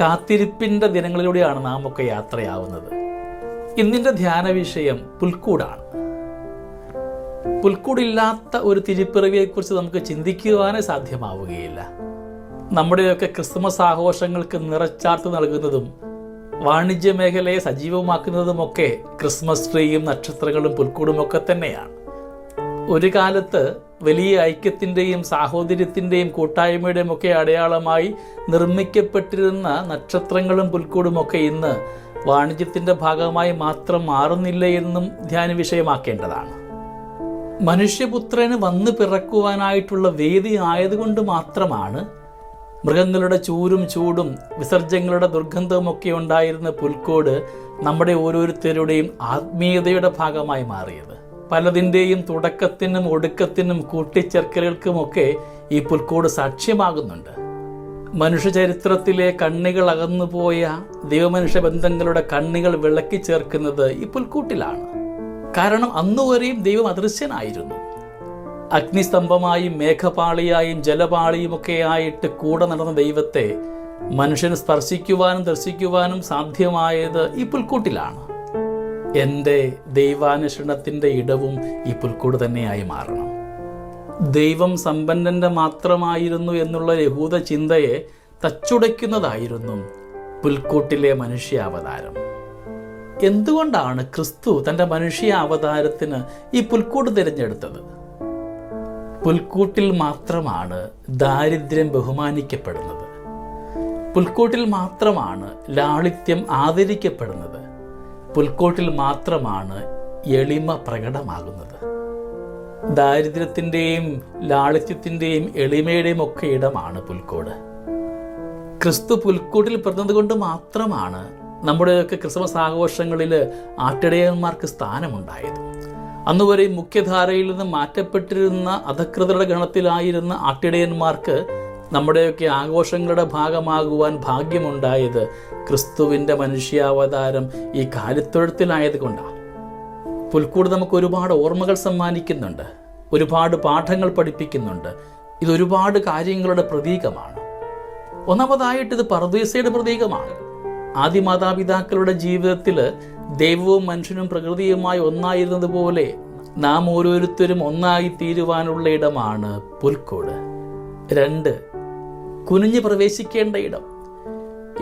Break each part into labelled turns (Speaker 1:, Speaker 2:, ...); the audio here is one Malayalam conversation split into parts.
Speaker 1: കാത്തിരിപ്പിന്റെ ദിനങ്ങളിലൂടെയാണ് നാം ഒക്കെ യാത്രയാവുന്നത്. ഇന്നിന്റെ ധ്യാന വിഷയം പുൽക്കൂടാണ്. പുൽക്കൂടില്ലാത്ത ഒരു തിരിപ്പിറവിയെക്കുറിച്ച് നമുക്ക് ചിന്തിക്കുവാനേ സാധ്യമാവുകയില്ല. നമ്മുടെയൊക്കെ ക്രിസ്മസ് ആഘോഷങ്ങൾക്ക് നിറച്ചാർത്ത് നൽകുന്നതും വാണിജ്യ മേഖലയെ സജീവമാക്കുന്നതുമൊക്കെ ക്രിസ്മസ് ട്രീയും നക്ഷത്രങ്ങളും പുൽക്കൂടുമൊക്കെ തന്നെയാണ്. ഒരു കാലത്ത് വലിയ ഐക്യത്തിന്റെയും സാഹോദര്യത്തിന്റെയും കൂട്ടായ്മയുടെയും ഒക്കെ അടയാളമായി നിർമ്മിക്കപ്പെട്ടിരുന്ന നക്ഷത്രങ്ങളും പുൽക്കൂടുമൊക്കെ ഇന്ന് വാണിജ്യത്തിന്റെ ഭാഗമായി മാത്രം മാറുന്നില്ല എന്നും ധ്യാന വിഷയമാക്കേണ്ടതാണ്. മനുഷ്യപുത്രന് വന്നു പിറക്കുവാനായിട്ടുള്ള വേദി ആയതുകൊണ്ട് മാത്രമാണ് മൃഗങ്ങളുടെ ചൂരും ചൂടും വിസർജ്യങ്ങളുടെ ദുർഗന്ധവുമൊക്കെ ഉണ്ടായിരുന്ന പുൽക്കോട് നമ്മുടെ ഓരോരുത്തരുടെയും ആത്മീയതയുടെ ഭാഗമായി മാറിയത്. പലതിന്റെയും തുടക്കത്തിനും ഒടുക്കത്തിനും കൂട്ടിച്ചേർക്കലുകൾക്കുമൊക്കെ ഈ പുൽക്കൂട് സാക്ഷ്യമാകുന്നുണ്ട്. മനുഷ്യചരിത്രത്തിലെ കണ്ണികൾ അകന്നുപോയ ദൈവമനുഷ്യ ബന്ധങ്ങളുടെ കണ്ണികൾ വിളക്കി ചേർക്കുന്നത് ഈ പുൽക്കൂട്ടിലാണ്. കാരണം അന്നുവരെയും ദൈവം അദൃശ്യനായിരുന്നു. അഗ്നിസ്തംഭമായും മേഘപാളിയായും ജലപാളിയും ഒക്കെ ആയിട്ട് കൂടെ നടന്ന ദൈവത്തെ മനുഷ്യന് സ്പർശിക്കുവാനും ദർശിക്കുവാനും സാധ്യമായത് ഈ പുൽക്കൂട്ടിലാണ്. എന്റെ ദൈവാന്വേഷണത്തിന്റെ ഇടവും ഈ പുൽക്കൂട് തന്നെയായി മാറണം. ദൈവം സമ്പന്നന്റെ മാത്രമായിരുന്നു എന്നുള്ള യഹൂദ ചിന്തയെ തച്ചുടയ്ക്കുന്നതായിരുന്നു പുൽക്കൂട്ടിലെ മനുഷ്യാവതാരം. എന്തുകൊണ്ടാണ് ക്രിസ്തു തന്റെ മനുഷ്യ അവതാരത്തിന് ഈ പുൽക്കൂട് തിരഞ്ഞെടുത്തത്? പുൽക്കൂട്ടിൽ മാത്രമാണ് ദാരിദ്ര്യം ബഹുമാനിക്കപ്പെടുന്നത്. പുൽക്കൂട്ടിൽ മാത്രമാണ് ലാളിത്യം ആദരിക്കപ്പെടുന്നത്. പുൽക്കോട്ടിൽ മാത്രമാണ് എളിമ പ്രകടമാകുന്നത്. ദാരിദ്ര്യത്തിന്റെയും ലാളിത്യത്തിന്റെയും എളിമയുടെയും ഒക്കെ ഇടമാണ് പുൽക്കോട്. ക്രിസ്തു പുൽക്കൂട്ടിൽ പിറന്നതുകൊണ്ട് മാത്രമാണ് നമ്മുടെയൊക്കെ ക്രിസ്മസ് ആഘോഷങ്ങളിൽ ആട്ടിടയന്മാർക്ക് സ്ഥാനമുണ്ടായത്. അന്നുവരെ മുഖ്യധാരയിൽ നിന്ന് മാറ്റപ്പെട്ടിരുന്ന അധകൃതരുടെ ഗണത്തിലായിരുന്ന ആട്ടിടയന്മാർക്ക് നമ്മുടെയൊക്കെ ആഘോഷങ്ങളുടെ ഭാഗമാകുവാൻ ഭാഗ്യമുണ്ടായത് ക്രിസ്തുവിന്റെ മനുഷ്യാവതാരം ഈ കാലിത്തൊഴുത്തിലായത് കൊണ്ടാണ് പുൽക്കൂട് നമുക്ക് ഒരുപാട് ഓർമ്മകൾ സമ്മാനിക്കുന്നുണ്ട്. ഒരുപാട് പാഠങ്ങൾ പഠിപ്പിക്കുന്നുണ്ട്. ഇതൊരുപാട് കാര്യങ്ങളുടെ പ്രതീകമാണ്. ഒന്നാമതായിട്ട് ഇത് പർദീസയുടെ പ്രതീകമാണ്. ആദ്യ മാതാപിതാക്കളുടെ ജീവിതത്തിൽ ദൈവവും മനുഷ്യനും പ്രകൃതിയുമായി ഒന്നായിരുന്നത് പോലെ നാം ഓരോരുത്തരും ഒന്നായി തീരുവാനുള്ള ഇടമാണ് പുൽക്കോട്. രണ്ട് കുനിഞ്ഞു പ്രവേശിക്കേണ്ട ഇടം.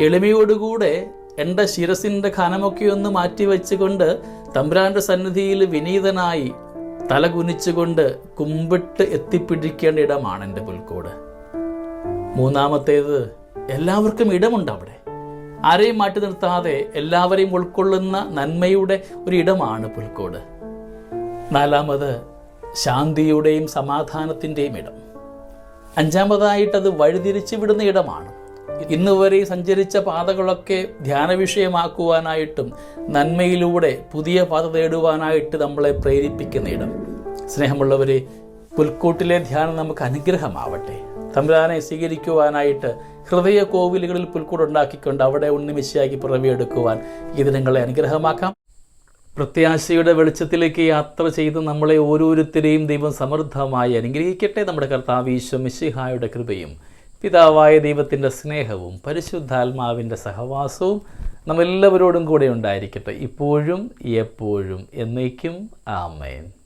Speaker 1: എളിമയോടുകൂടെ എന്റെ ശിരസിന്റെ ഖനമൊക്കെ ഒന്ന് മാറ്റിവെച്ചുകൊണ്ട് തമ്പുരാന്റെ സന്നിധിയിൽ വിനീതനായി തല കുനിച്ചുകൊണ്ട് കുമ്പിട്ട് എത്തിപ്പിടിക്കേണ്ട ഇടമാണ് എന്റെ പുൽക്കോട്. മൂന്നാമത്തേത് എല്ലാവർക്കും ഇടമുണ്ട് അവിടെ ആരെയും മാറ്റി നിർത്താതെ എല്ലാവരെയും ഉൾക്കൊള്ളുന്ന നന്മയുടെ ഒരു ഇടമാണ് പുൽക്കോട്. നാലാമത് ശാന്തിയുടെയും സമാധാനത്തിന്റെയും ഇടം. അഞ്ചാമതായിട്ടത് വഴിതിരിച്ചു വിടുന്ന ഇടമാണ്. ഇന്ന് വരെ സഞ്ചരിച്ച പാതകളൊക്കെ ധ്യാന വിഷയമാക്കുവാനായിട്ടും നന്മയിലൂടെ പുതിയ പാത തേടുവാനായിട്ട് നമ്മളെ പ്രേരിപ്പിക്കുന്ന ഇടം. സ്നേഹമുള്ളവരെ പുൽക്കൂട്ടിലെ ധ്യാനം നമുക്ക് അനുഗ്രഹമാവട്ടെ. തമ്പുരാനെ സ്വീകരിക്കുവാനായിട്ട് ഹൃദയ കോവിലുകളിൽ പുൽക്കൂട് ഉണ്ടാക്കിക്കൊണ്ട് അവിടെ ഉണ്ണിമിശയാക്കി പിറവിയെടുക്കുവാൻ ഈ ദിനങ്ങളെ അനുഗ്രഹമാക്കാം. പ്രത്യാശയുടെ വെളിച്ചത്തിലേക്ക് യാത്ര ചെയ്ത് നമ്മളെ ഓരോരുത്തരെയും ദൈവം സമൃദ്ധമായി അനുഗ്രഹിക്കട്ടെ. നമ്മുടെ കർത്താവ് ഈശ്വ മിശിഹായുടെ കൃപയും പിതാവായ ദൈവത്തിന്റെ സ്നേഹവും പരിശുദ്ധാത്മാവിന്റെ സഹവാസവും നമ്മെല്ലാവരോടും കൂടെ ഉണ്ടായിരിക്കട്ടെ. ഇപ്പോഴും എപ്പോഴും എന്നേക്കും. ആമേൻ.